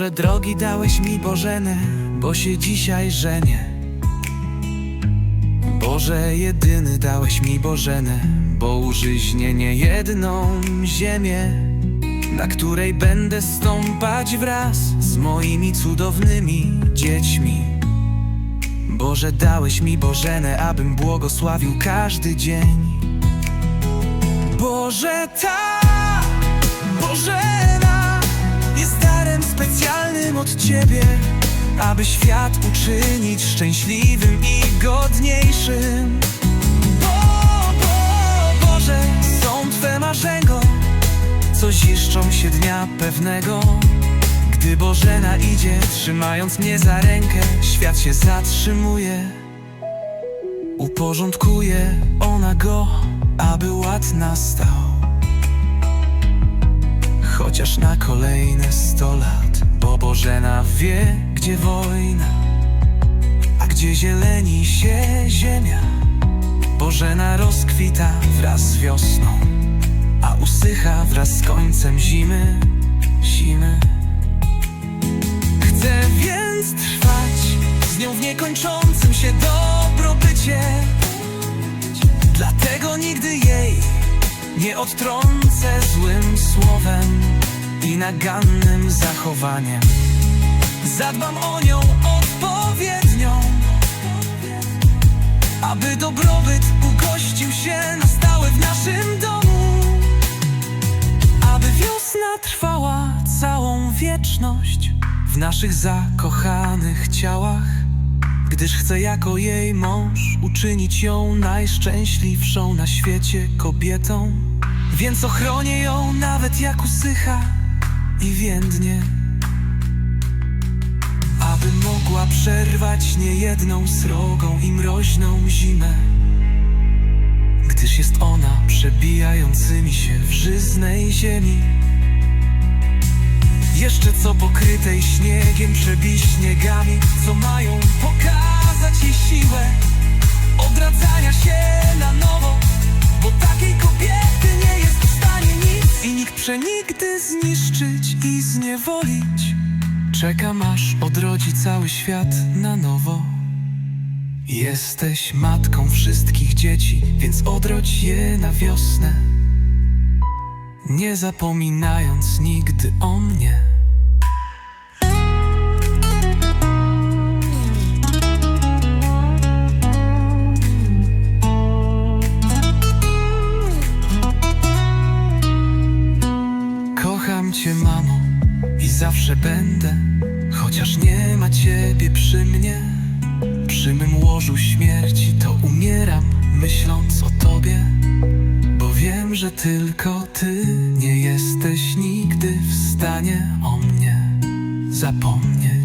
Boże drogi dałeś mi Bożenę, bo się dzisiaj żenię. Boże jedyny dałeś mi Bożenę, bo użyźnię niejedną ziemię, na której będę stąpać wraz z moimi cudownymi dziećmi. Boże dałeś mi Bożenę, abym błogosławił każdy dzień. Boże ta Bożena Ciebie, aby świat uczynić szczęśliwym i godniejszym. Bo, bo, Boże, są Twe marzenia, co ziszczą się dnia pewnego. Gdy Bożena idzie, trzymając mnie za rękę, świat się zatrzymuje. Uporządkuje ona go, aby ład nastał. Chociaż na kolejne sto lat, Bożena wie, gdzie wojna, a gdzie zieleni się ziemia. Bożena rozkwita wraz z wiosną, a usycha wraz z końcem zimy, zimy. Chcę więc trwać z nią w niekończącym się dobrobycie. Dlatego nigdy jej nie odtrącę złym słowem i nagannym zachowaniem. Zadbam o nią odpowiednią, aby dobrobyt ugościł się na stałe w naszym domu. Aby wiosna trwała całą wieczność w naszych zakochanych ciałach, gdyż chcę jako jej mąż uczynić ją najszczęśliwszą na świecie kobietą. Więc ochronię ją nawet jak usycha i więdnie, aby mogła przerwać niejedną srogą i mroźną zimę. Gdyż jest ona przebijającymi się w żyznej ziemi. Jeszcze co pokrytej śniegiem przebi śniegami Co mają nikt przenigdy zniszczyć i zniewolić. Czekam aż odrodzi cały świat na nowo. Jesteś matką wszystkich dzieci Więc odrodź je na wiosnę. Nie zapominając nigdy o mnie. Zawsze będę, chociaż nie ma ciebie przy mnie. Przy mym łożu śmierci to umieram, myśląc o tobie. Bo wiem, że tylko ty nie jesteś nigdy w stanie o mnie zapomnieć.